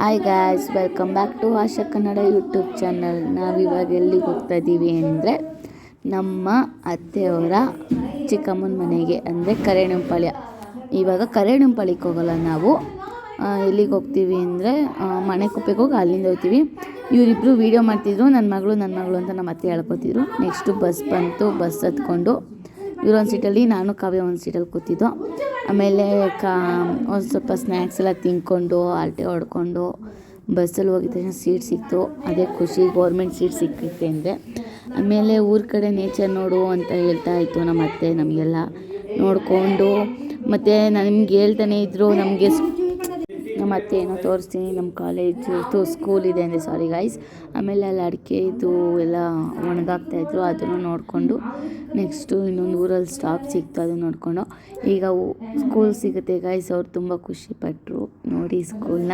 Hi guys welcome back to Asha Kannada YouTube channel ನಾವಿವಾಗ ಎಲ್ಲಿಗೆ ಹೋಗ್ತಾ ಇದ್ದೀವಿ ಅಂದರೆ ನಮ್ಮ ಅತ್ತೆಯವರ ಚಿಕ್ಕಮ್ಮನ ಮನೆಗೆ, ಅಂದರೆ ಕರೇಣಂಪಾಳ್ಯ. ಇವಾಗ ಕರೇಣಂಪಾಳ್ಯಕ್ಕೆ ಹೋಗಲ್ಲ ನಾವು. ಎಲ್ಲಿಗೆ ಹೋಗ್ತೀವಿ ಅಂದರೆ ಮನೆ ಕುಪ್ಪೆಗೆ ಹೋಗಿ ಅಲ್ಲಿಂದ ಹೋಗ್ತೀವಿ. ಇವರಿಬ್ಬರು ವೀಡಿಯೋ ಮಾಡ್ತಿದ್ರು ನನ್ನ ಮಗಳು ನನ್ನ ಮಗಳು ಅಂತ ನಮ್ಮ ಅತ್ತೆ ಹೇಳ್ಕೊತಿದ್ರು. ನೆಕ್ಸ್ಟು ಬಸ್ ಬಂತು ಬಸ್ ಹತ್ಕೊಂಡು. ಇವ್ರೊಂದು ಸೀಟಲ್ಲಿ ನಾನು ಕಾವ್ಯ ಒಂದು ಸೀಟಲ್ಲಿ ಕೂತಿದ್ದು ಆಮೇಲೆ ಕಾ, ಒಂದು ಸ್ವಲ್ಪ ಸ್ನ್ಯಾಕ್ಸ್ ಎಲ್ಲ ತಿಂದ್ಕೊಂಡು ಹರಟೆ ಹೊಡ್ಕೊಂಡು, ಬಸ್ಸಲ್ಲಿ ಹೋಗಿದ ತಕ್ಷಣ ಸೀಟ್ ಸಿಕ್ತು. ಅದೇ ಖುಷಿ ಗೌರ್ಮೆಂಟ್ ಸೀಟ್ ಸಿಕ್ಕೈತೆ ಅಂದರೆ ಆಮೇಲೆ ಊರ ಕಡೆ ನೇಚರ್ ನೋಡು ಅಂತ ಹೇಳ್ತಾ ಇತ್ತು ನಮ್ಮ ಅತ್ತೆ ನಮಗೆಲ್ಲ. ನೋಡಿಕೊಂಡು, ಮತ್ತು ನಿಮ್ಗೆ ಹೇಳ್ತಾನೆ ಇದ್ದರು ನಮಗೆ ನಮ್ಮ ಅತ್ತೆ ಏನೋ ತೋರಿಸ್ತೀನಿ. ನಮ್ಮ ಕಾಲೇಜು ಸ್ಕೂಲ್ ಇದೆ ಅಂದರೆ ಸಾರಿ ಗೈಸ್ ಆಮೇಲೆ ಅಲ್ಲಿ ಅಡಿಕೆ ಇದು ಎಲ್ಲ ಒಣಗಾಗ್ತಾ ಇದ್ರು, ಅದನ್ನು ನೋಡಿಕೊಂಡು ನೆಕ್ಸ್ಟು ಇನ್ನೊಂದು ಊರಲ್ಲಿ ಸ್ಟಾಪ್ ಸಿಕ್ತು ಅದನ್ನು ನೋಡಿಕೊಂಡು. ಈಗ ಸ್ಕೂಲ್ ಸಿಗುತ್ತೆ ಗೈಸ್ ಅವ್ರು ತುಂಬ ಖುಷಿಪಟ್ಟರು ನೋಡಿ ಸ್ಕೂಲ್ನ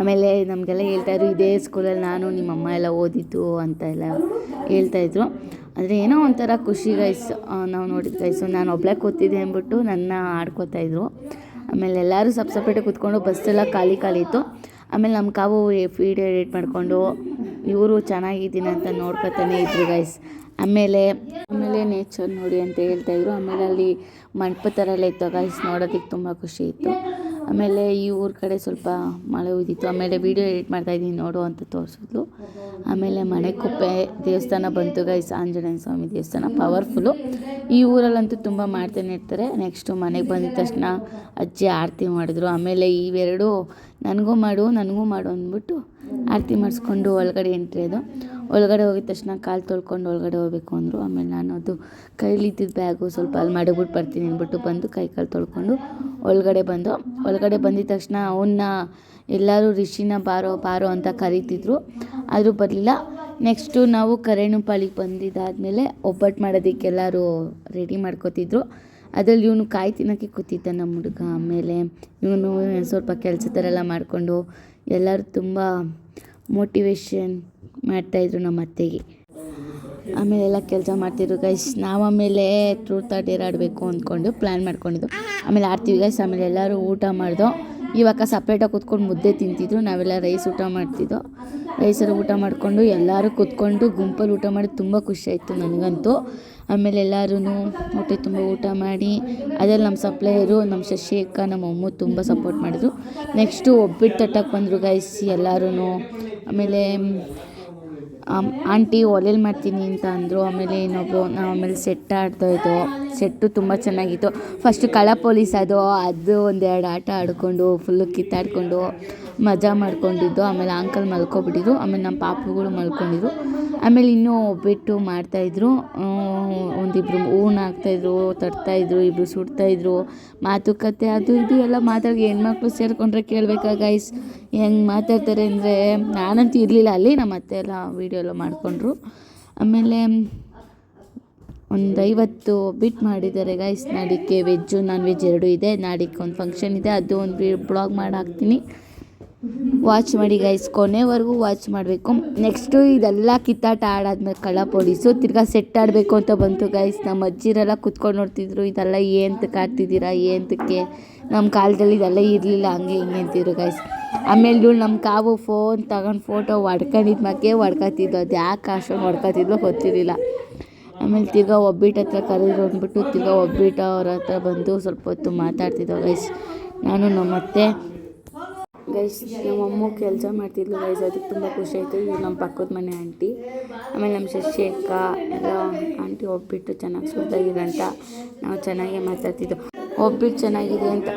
ಆಮೇಲೆ ನಮಗೆಲ್ಲ ಹೇಳ್ತಾಯಿದ್ರು ಇದೇ ಸ್ಕೂಲಲ್ಲಿ ನಾನು, ನಿಮ್ಮ ಅಮ್ಮ ಎಲ್ಲ ಓದಿದ್ದು ಅಂತ ಎಲ್ಲ ಹೇಳ್ತಾಯಿದ್ರು ಆದರೆ ಏನೋ ಒಂಥರ ಖುಷಿ ಗೈಸ್ ನಾವು ನೋಡಿದ ಗೈಸು ನಾನು ಒಬ್ಬಳೇ ಕೂತಿದ್ದೆ ಅಂದ್ಬಿಟ್ಟು ನನ್ನ ಆಡ್ಕೋತಾಯಿದ್ರು ಆಮೇಲೆ ಎಲ್ಲರೂ ಸಪ್ ಸಪ್ರೇಟಾಗಿ ಕೂತ್ಕೊಂಡು ಬಸ್ಸೆಲ್ಲ ಖಾಲಿ ಖಾಲಿ ಇತ್ತು. ಆಮೇಲೆ ನಮ್ಮ ಕಾವು ವೀಡಿಯೋ ಎಡಿಟ್ ಮಾಡಿಕೊಂಡು ಇವರು ಚೆನ್ನಾಗಿದ್ದೀನಿ ಅಂತ ನೋಡ್ಕೊತಾನೆ ಇದ್ರು ಗೈಸ್ ಆಮೇಲೆ ಆಮೇಲೆ ನೇಚರ್ ನೋಡಿ ಅಂತ ಹೇಳ್ತಾಯಿದ್ರು ಆಮೇಲೆ ಅಲ್ಲಿ ಮಂಟಪ ಥರ ಎಲ್ಲ ಇತ್ತು ಗೈಸ್ ನೋಡೋದಕ್ಕೆ ತುಂಬ ಖುಷಿ ಇತ್ತು. ಆಮೇಲೆ ಈ ಊರ ಕಡೆ ಸ್ವಲ್ಪ ಮಳೆ ಉದಿತ್ತು ಆಮೇಲೆ ವೀಡಿಯೋ ಎಡಿಟ್ ಮಾಡ್ತಾಯಿದ್ದೀನಿ ನೋಡು ಅಂತ ತೋರಿಸಿದ್ಲು. ಆಮೇಲೆ ಮಣೆಕೊಪ್ಪೆ ದೇವಸ್ಥಾನ ಬಂತು ಗೈಸ್ ಆಂಜನೇಯ ಸ್ವಾಮಿ ದೇವಸ್ಥಾನ ಪವರ್ಫುಲ್ಲು ಈ ಊರಲ್ಲಂತೂ ತುಂಬ ಮಾಡ್ತಾನೆ ಇರ್ತಾರೆ. ನೆಕ್ಸ್ಟು ಮನೆಗೆ ಬಂದ ತಕ್ಷಣ ಅಜ್ಜಿ ಆರತಿ ಮಾಡಿದ್ರು. ಆಮೇಲೆ ಇವೆರಡು ನನಗೂ ಮಾಡು ನನಗೂ ಮಾಡು ಅಂದ್ಬಿಟ್ಟು ಆರತಿ ಮಾಡಿಸ್ಕೊಂಡು ಒಳಗಡೆ ಎಂಟ್ರಿ ಅದು. ಒಳಗಡೆ ಹೋಗಿದ ತಕ್ಷಣ ಕಾಲು ತೊಳ್ಕೊಂಡು ಒಳಗಡೆ ಹೋಗ್ಬೇಕು ಅಂದರು. ಆಮೇಲೆ ನಾನು ಅದು ಕೈಲಿದ್ದಿದ್ದ ಬ್ಯಾಗು ಸ್ವಲ್ಪ ಅಲ್ಲಿ ಮಡಗ್ಬಿಟ್ಟು ಬರ್ತೀನಿ ಅಂದ್ಬಿಟ್ಟು ಬಂದು ಕೈ ಕಾಲು ತೊಳ್ಕೊಂಡು ಒಳಗಡೆ ಬಂದು, ಒಳಗಡೆ ಬಂದಿದ ತಕ್ಷಣ ಅವನ್ನ ಎಲ್ಲರೂ ರಿಷಿನ ಬಾರೋ ಬಾರೋ ಅಂತ ಕರೀತಿದ್ರು. ಆದರೂ ಬರಲಿಲ್ಲ. ನೆಕ್ಸ್ಟು ನಾವು ಕರೇಣುಪಾಳಿಗೆ ಬಂದಿದ್ದಾದಮೇಲೆ ಒಬ್ಬಟ್ಟು ಮಾಡೋದಕ್ಕೆ ಎಲ್ಲರೂ ರೆಡಿ ಮಾಡ್ಕೋತಿದ್ರು. ಅದರಲ್ಲಿ ಇವನು ಕಾಯಿ ತಿನ್ನೋಕ್ಕೆ ಕೂತಿದ್ದ ನಮ್ಮ ಹುಡುಗ. ಆಮೇಲೆ ಇವನು ಸ್ವಲ್ಪ ಕೆಲಸ ಥರ ಎಲ್ಲ ಮಾಡಿಕೊಂಡು ಎಲ್ಲರೂ ತುಂಬ ಮೋಟಿವೇಶನ್ ಮಾಡ್ತಾಯಿದ್ರು ನಮ್ಮ ಅತ್ತೆಗೆ. ಆಮೇಲೆ ಎಲ್ಲ ಕೆಲಸ ಮಾಡ್ತಿದ್ರು ಗೈಸ್ ನಾವು ಆಮೇಲೆ ತ್ರೂ ತರ್ಡ್ ಇಯರ್ ಆಡಬೇಕು ಅಂದ್ಕೊಂಡು ಪ್ಲ್ಯಾನ್ ಮಾಡ್ಕೊಂಡಿದ್ದು. ಆಮೇಲೆ ಆಡ್ತೀವಿ ಗೈಸ್ ಆಮೇಲೆ ಎಲ್ಲರೂ ಊಟ ಮಾಡಿದೋ. ಇವಾಗ ಸಪ್ರೇಟಾಗಿ ಕೂತ್ಕೊಂಡು ಮುದ್ದೆ ತಿಂತಿದ್ರು. ನಾವೆಲ್ಲ ರೈಸ್ ಊಟ ಮಾಡ್ತಿದ್ದೋ. ರೈಸಲ್ಲಿ ಊಟ ಮಾಡಿಕೊಂಡು ಎಲ್ಲರೂ ಕೂತ್ಕೊಂಡು ಗುಂಪಲ್ಲಿ ಊಟ ಮಾಡಿ ತುಂಬ ಖುಷಿ ಆಯಿತು ನನಗಂತೂ. ಆಮೇಲೆ ಎಲ್ಲರೂ ಊಟ ತುಂಬ ಊಟ ಮಾಡಿ, ಅದರಲ್ಲಿ ನಮ್ಮ ಸಪ್ಲೈಯರು ನಮ್ಮ ಶಶಿ ನಮ್ಮ ಅಮ್ಮ ತುಂಬ ಸಪೋರ್ಟ್ ಮಾಡಿದ್ರು. ನೆಕ್ಸ್ಟು ಒಬ್ಬಿಟ್ಟು ತಟ್ಟಕ್ಕೆ ಬಂದರು ಗೈಸ್ ಎಲ್ಲರೂ ಆಮೇಲೆ ಆಮ್- ಆಂಟಿ ಒಲೆಯಲ್ಲಿ ಮಾಡ್ತೀನಿ ಅಂತ ಅಂದರು. ಆಮೇಲೆ ಇನ್ನೊಬ್ಬರು ನಾವು ಆಮೇಲೆ ಸೆಟ್ ಆಡ್ತಾ ಇದ್ದೋ ಸೆಟ್ಟು ತುಂಬ ಚೆನ್ನಾಗಿತ್ತು. ಫಸ್ಟು ಕಳ ಪೊಲೀಸ್ ಅದು ಅದು ಒಂದೆರಡು ಆಟ ಆಡಿಕೊಂಡು ಫುಲ್ಲು ಕಿತ್ತಾಡಿಕೊಂಡು, ಮಜಾ ಮಾಡ್ಕೊಂಡಿದ್ದು. ಆಮೇಲೆ ಅಂಕಲ್ ಮಲ್ಕೊಬಿಟ್ಟಿದ್ರು. ಆಮೇಲೆ ನಮ್ಮ ಪಾಪುಗಳು ಮಲ್ಕೊಂಡಿದ್ರು. ಆಮೇಲೆ ಇನ್ನೂ ಒಬ್ಬಿಟ್ಟು ಮಾಡ್ತಾಯಿದ್ರು ಒಂದಿಬ್ಬರು ಹೂರ್ಣ ಹಾಕ್ತಾಯಿದ್ರು ತಡ್ತಾಯಿದ್ರು ಇಬ್ಬರು ಸುಡ್ತಾಯಿದ್ರು ಮಾತುಕತೆ, ಅದು ಇದು ಎಲ್ಲ ಮಾತಾಡಿ ಹೆಣ್ಮಕ್ಳು ಸೇರಿಕೊಂಡ್ರೆ ಕೇಳಬೇಕಾ ಗೈಸ್ ಹೆಂಗೆ ಮಾತಾಡ್ತಾರೆ ಅಂದರೆ ನಾನಂತೂ ಇರಲಿಲ್ಲ, ಅಲ್ಲಿ ನಮ್ಮ ಅತ್ತೆ ಎಲ್ಲ ವೀಡಿಯೋ ಎಲ್ಲ ಮಾಡಿಕೊಂಡ್ರು. ಆಮೇಲೆ ಒಂದು ಐವತ್ತು ಬಿಟ್ ಮಾಡಿದ್ದಾರೆ ಗೈಸ್ ನಾಡಿಕ್ಕೆ ವೆಜ್ಜು ನಾನ್ ವೆಜ್ ಎರಡೂ ಇದೆ. ನಾಡಿಕ್ಕೆ ಒಂದು ಫಂಕ್ಷನ್ ಇದೆ, ಅದು ಒಂದು ಬ್ಲಾಗ್ ಮಾಡಿ ಹಾಕ್ತೀನಿ. ವಾಚ್ ಮಾಡಿ ಗೈಸ್ ಕೊನೆವರೆಗೂ ವಾಚ್ ಮಾಡಬೇಕು. ನೆಕ್ಸ್ಟು ಇದೆಲ್ಲ ಕಿತ್ತಾಟ ಆಡಾದ್ಮೇಲೆ ಕಳ್ಳ ಪೊಲೀಸು. ತಿರ್ಗಾ ಸೆಟ್ ಆಡಬೇಕು ಅಂತ ಬಂತು ಗೈಸ್ ನಮ್ಮ ಅಜ್ಜಿರೆಲ್ಲ ಕುತ್ಕೊಂಡು ನೋಡ್ತಿದ್ರು. ಇದೆಲ್ಲ ಏಂತ ಆಡ್ತಿದ್ದೀರಾ, ಏಂತಕ್ಕೆ? ನಮ್ಮ ಕಾಲದಲ್ಲಿ ಇದೆಲ್ಲ ಇರಲಿಲ್ಲ, ಹಂಗೆ ಹಿಂಗೆ ಅಂತಿದ್ರು ಗೈಸ್ ಆಮೇಲೆ ಇವಳು ನಮ್ಮ ಕಾವು ಫೋನ್ ತಗೊಂಡು ಫೋಟೋ ಹೊಡ್ಕೊಂಡಿದ್ದ ಮಕ್ಕೆ ಹೊಡ್ಕೊತಿದ್ದು ಅದು ಯಾಕೆ ಅಷ್ಟೊಂದು ಹೊಡ್ಕೊತಿದ್ಲು ಗೊತ್ತಿರಲಿಲ್ಲ. ಆಮೇಲೆ ತಿರ್ಗಾ ಒಬ್ಬಿಟ್ಟು ಹತ್ರ ಕರೆದ್ರು ಅಂದ್ಬಿಟ್ಟು, ತಿರ್ಗಾ ಒಬ್ಬಿಟ್ಟು ಅವ್ರ ಹತ್ರ ಬಂದು ಸ್ವಲ್ಪ ಹೊತ್ತು ಮಾತಾಡ್ತಿದ್ದೋ ಗೈಸ್ ನಾನು ನಮ್ಮ ಅತ್ತೆ ಗೈಸ್ ನಮ್ಮ ಅಮ್ಮ ಕೆಲಸ ಮಾಡ್ತಿದ್ಲು ಗೈಸ್ ಅದಕ್ಕೆ ತುಂಬ ಖುಷಿ ಆಯಿತು. ಇವ್ರು ನಮ್ಮ ಪಕ್ಕದ ಮನೆ ಆಂಟಿ ಆಮೇಲೆ ನಮ್ಮ ಶಶಿ ಅಕ್ಕ, ಎಲ್ಲ ಆಂಟಿ ಒಬ್ಬಿಟ್ಟು ಚೆನ್ನಾಗಿ ಅಂತ ನಾವು ಚೆನ್ನಾಗೇ ಮಾತಾಡ್ತಿದ್ದು ಒಬ್ಬಿಟ್ಟು ಚೆನ್ನಾಗಿದೆ ಅಂತ,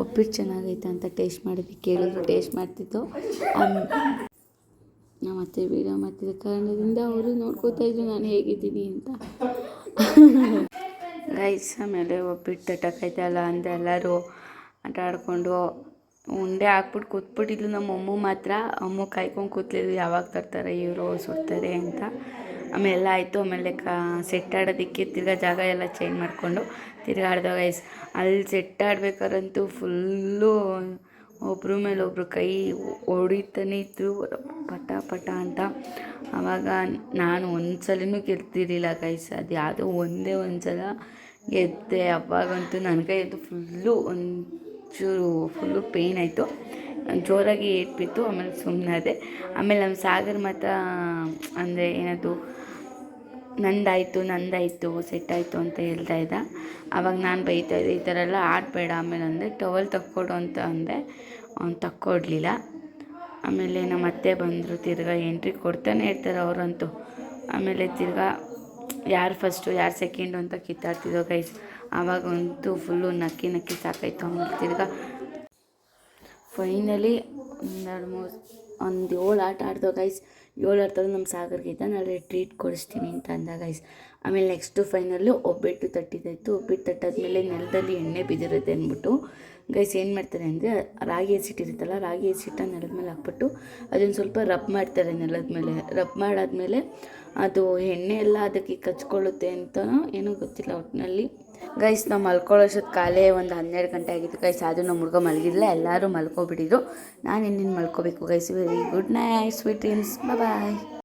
ಒಬ್ಬಿಟ್ಟು ಚೆನ್ನಾಗೈತೆ ಅಂತ ಟೇಸ್ಟ್ ಮಾಡಿದ್ವಿ, ಕೇಳಿದ್ರು ಟೇಸ್ಟ್ ಮಾಡ್ತಿತ್ತು. ನಾವು ನಮ್ಮ ಅತ್ತೆ ವೀಡಿಯೋ ಮಾಡ್ತಿದ್ದ ಕಾರಣದಿಂದ ಅವರು ನೋಡ್ಕೋತಾ ಇದ್ರು, ನಾನು ಹೇಗಿದ್ದೀನಿ ಅಂತ. ಗೈಸ್ ಆಮೇಲೆ ಒಬ್ಬಿಟ್ಟು ಟಕೈತಲ್ಲ ಅಂತ ಎಲ್ಲರೂ ಆಟ ಆಡ್ಕೊಂಡು ಉಂಡೆ ಹಾಕ್ಬಿಟ್ಟು ಕೂತ್ಬಿಟ್ಟಿದ್ಲು ನಮ್ಮ ಅಮ್ಮ ಮಾತ್ರ. ಅಮ್ಮ ಕಾಯ್ಕೊಂಡು ಕೂತ್ಲಿದ್ಲು ಯಾವಾಗ ತರ್ತಾರೆ, ಇವರು ಸುಡ್ತಾರೆ ಅಂತ. ಆಮೇಲೆ ಆಯಿತು, ಆಮೇಲೆ ಕಾ ಸೆಟ್ ಆಡೋದಕ್ಕೆ ತಿರ್ಗಾ ಜಾಗ ಎಲ್ಲ ಚೇಂಜ್ ಮಾಡಿಕೊಂಡು ತಿರ್ಗಾ ಆಡಿದಾಗ ಗೈಸ್ ಅಲ್ಲಿ ಸೆಟ್ ಫುಲ್ಲು ಒಬ್ರ ಮೇಲೆ ಒಬ್ಬರು ಕೈ ಹೊಡಿತಾನೆ ಇತ್ತು ಪಟ ಪಟ ಅಂತ. ಆವಾಗ ನಾನು ಒಂದು ಸಲನೂ ಗೆದ್ದಿರಲಿಲ್ಲ ಗೈಸ್ ಅದು ಯಾವುದೋ ಒಂದೇ ಒಂದು ಸಲ ಗೆದ್ದೆ. ಅವಾಗಂತೂ ನನ್ನ ಕೈ ಫುಲ್ಲು ಫುಲ್ಲು ಒಂಚೂರು ಫುಲ್ಲು ಪೇಯ್ನ್ ಆಯಿತು. ಜೋರಾಗಿ ಏಟ್ಬಿತ್ತು ಆಮೇಲೆ ಸುಮ್ಮನಾದೆ ಆಮೇಲೆ ನಮ್ಮ ಸಾಗರ್ ಮಾತ್ರ ಅಂದರೆ ಏನದು, ನಂದಾಯಿತು ನಂದಾಯಿತು ಸೆಟ್ ಆಯಿತು ಅಂತ ಹೇಳ್ತಾ ಇದ್ದ. ಆವಾಗ ನಾನು ಬೈತಾ ಇದ್ದೆ, ಈ ಥರ ಎಲ್ಲ ಆಡಬೇಡ, ಆಮೇಲೆ ಅಂದರೆ ಟವಲ್ ತಕ್ಕೊಡು ಅಂತ ಅಂದೆ. ಅವ್ನು ತಕ್ಕೊಡ್ಲಿಲ್ಲ. ಆಮೇಲೆ ನಮ್ಮ ಅತ್ತೆ ಬಂದರು, ತಿರ್ಗಾ ಎಂಟ್ರಿ ಕೊಡ್ತಾನೆ ಇರ್ತಾರೆ ಅವರಂತೂ. ಆಮೇಲೆ ತಿರ್ಗಾ ಯಾರು ಫಸ್ಟು ಯಾರು ಸೆಕೆಂಡು ಅಂತ ಕಿತ್ತಾಡ್ತಿದ್ದೋ ಗೈಸ್ ಆವಾಗಂತೂ ಫುಲ್ಲು ನಕ್ಕಿ ನಕ್ಕಿ ಸಾಕಾಯ್ತು ತಿರ್ಗಾ ಫೈನಲಿ ಒಂದೆರಡು ಮೂರು ಒಂದು ಏಳು ಆಟ ಆಡ್ದೋ ಗೈಸ್ ಏಳು ಆಡ್ತಾರೆ ನಮ್ಮ ಸಾಗರ್ಗಿದ್ದ ನಾಳೆ ಟ್ರೀಟ್ ಕೊಡಿಸ್ತೀನಿ ಅಂತ ಅಂದ ಗೈಸ್ ಆಮೇಲೆ ನೆಕ್ಸ್ಟು ಫೈನಲ್ಲು ಒಬ್ಬಿಟ್ಟು ತಟ್ಟಿದ್ದಾಯಿತು, ಒಬ್ಬಟ್ಟು ತಟ್ಟಾದ್ಮೇಲೆ ನೆಲದಲ್ಲಿ ಎಣ್ಣೆ ಬಿದ್ದಿರುತ್ತೆ ಅಂದ್ಬಿಟ್ಟು ಗೈಸ್ ಏನು ಮಾಡ್ತಾರೆ ಅಂದರೆ ರಾಗಿ ಹಸಿಟ್ಟಿರುತ್ತಲ್ಲ ರಾಗಿ ಹಸಿಟ್ಟನ್ನು ನೆಲದ ಮೇಲೆ ಹಾಕ್ಬಿಟ್ಟು ಅದನ್ನು ಸ್ವಲ್ಪ ರಬ್ ಮಾಡ್ತಾರೆ ನೆಲದ ಮೇಲೆ ರಬ್ ಮಾಡಾದ್ಮೇಲೆ ಅದು ಎಣ್ಣೆ ಎಲ್ಲ ಅದಕ್ಕೆ ಕಚ್ಕೊಳ್ಳುತ್ತೆ ಅಂತ ಏನೂ ಗೊತ್ತಿಲ್ಲ ಒಟ್ಟಿನಲ್ಲಿ ಗೈಸ್ ನಾವು ಮಲ್ಕೊಳ್ಳೋಷ್ಟೊತ್ತು ಕಾಲೇ ಒಂದು ಹನ್ನೆರಡು ಗಂಟೆ ಆಗಿತ್ತು. ಗೈಸ್ ಆದರೂ ನಮ್ಮ ಹುಡುಗ ಮಲಗಿಲ್ಲ ಎಲ್ಲರೂ ಮಲ್ಕೊಬಿಟ್ಟಿದ್ರು. ನಾನು ಇನ್ನೇನು ಮಲ್ಕೋಬೇಕು guys? Very good night sweet dreams bye